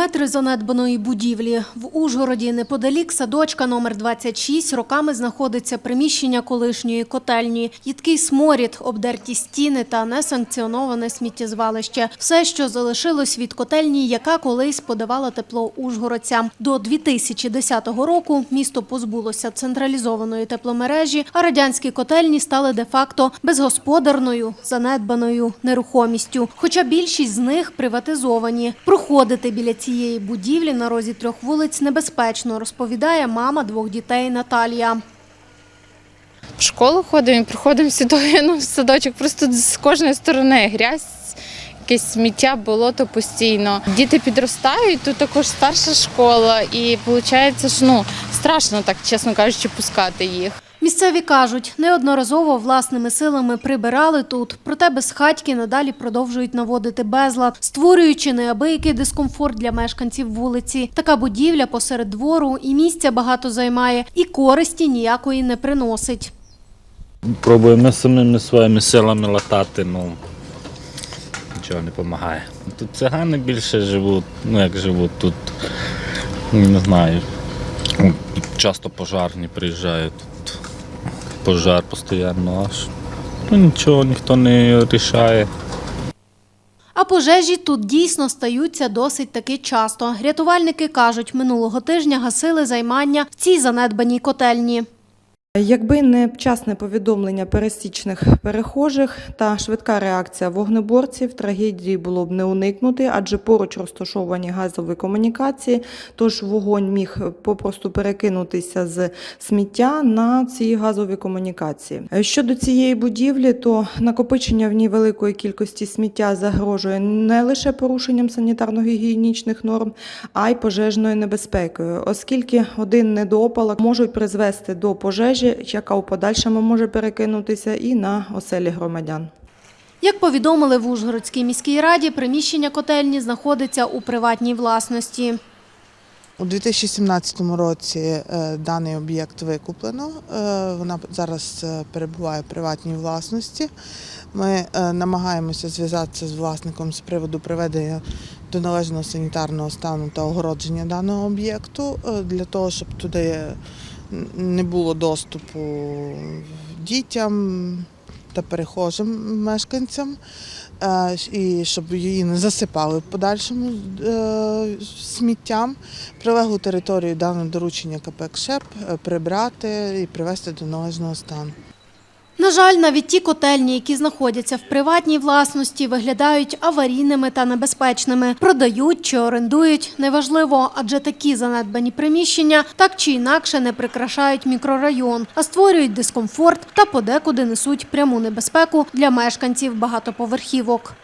Метри занедбаної будівлі. В Ужгороді неподалік садочка номер 26 роками знаходиться приміщення колишньої котельні. Їдкий сморід, обдерті стіни та несанкціоноване сміттєзвалище. Все, що залишилось від котельні, яка колись подавала тепло ужгородцям. До 2010 року місто позбулося централізованої тепломережі, а радянські котельні стали де-факто безгосподарною, занедбаною нерухомістю. Хоча більшість з них приватизовані. Проходити біля цієї будівлі на розі трьох вулиць небезпечно, розповідає мама двох дітей Наталія. в школу ходимо і приходимо сюди ну, в садочок. Просто з кожної сторони грязь, якесь сміття, болото постійно. Діти підростають, тут також старша школа, і виходить, що ну, страшно так, чесно кажучи, пускати їх. Місцеві кажуть, неодноразово власними силами прибирали тут, проте безхатьки надалі продовжують наводити безлад, створюючи неабиякий дискомфорт для мешканців вулиці. Така будівля посеред двору і місця багато займає, і користі ніякої не приносить. Пробуємо самими своїми силами латати, ну нічого не допомагає. Тут цигани більше живуть, ну як живуть тут, не знаю. Часто пожарні приїжджають, пожар постійно аж. Ну нічого ніхто не рішає. А пожежі тут дійсно стаються досить таки часто. Рятувальники кажуть, минулого тижня гасили займання в цій занедбаній котельні. Якби не вчасне повідомлення пересічних перехожих та швидка реакція вогнеборців, трагедії було б не уникнути, адже поруч розташовані газові комунікації, тож вогонь міг попросту перекинутися з сміття на ці газові комунікації. Щодо цієї будівлі, то накопичення в ній великої кількості сміття загрожує не лише порушенням санітарно-гігієнічних норм, а й пожежною небезпекою, оскільки один недоопалок можуть призвести до пожежі, яка у подальшому може перекинутися і на оселі громадян. Як повідомили в Ужгородській міській раді, приміщення котельні знаходиться у приватній власності. У 2017 році е, даний об'єкт викуплено. Е, Вона зараз е, перебуває в приватній власності. Ми намагаємося зв'язатися з власником з приводу приведення до належного санітарного стану та огородження даного об'єкту для того, щоб туди не було доступу дітям та перехожим мешканцям, е, і щоб її не засипали в подальшому е, сміттям. Прилеглу територію дано доручення КП прибрати і привести до належного стану. Жаль, навіть ті котельні, які знаходяться в приватній власності, виглядають аварійними та небезпечними. Продають чи орендують неважливо, адже такі занедбані приміщення так чи інакше не прикрашають мікрорайон, а створюють дискомфорт та подекуди несуть пряму небезпеку для мешканців багатоповерхівок.